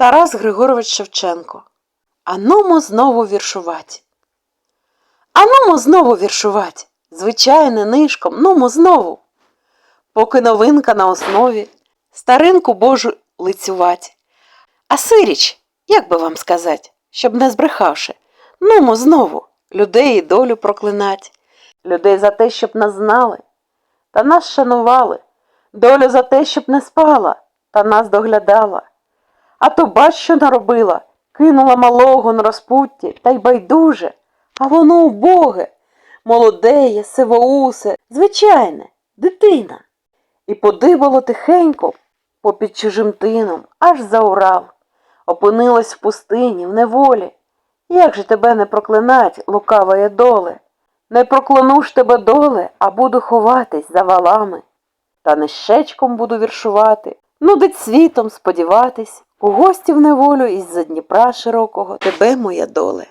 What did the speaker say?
Тарас Григорович Шевченко. Анумо знову віршувать. Анумо знову віршувать. Звичайне нишком, нумо знову. Поки новинка на основі, старинку Божу лицювать. А сиріч, як би вам сказать, щоб не збрехавши, нумо знову людей і долю проклинать, людей за те, щоб нас знали, та нас шанували, долю за те, щоб не спала, та нас доглядала. А то бач, що наробила, кинула малого на розпутті, та й байдуже, а воно убоге, молодеє, сивоусе, звичайне, дитина. І подибало тихенько попід чужим тином, аж за Урал. Опинилась в пустині, в неволі. Як же тебе не проклинать, лукаває доле? Не проклону ж тебе доле, а буду ховатись за валами. Та не щечком буду віршувати, нудить світом сподіватись, у гості в неволю із-за Дніпра широкого тебе моя доле.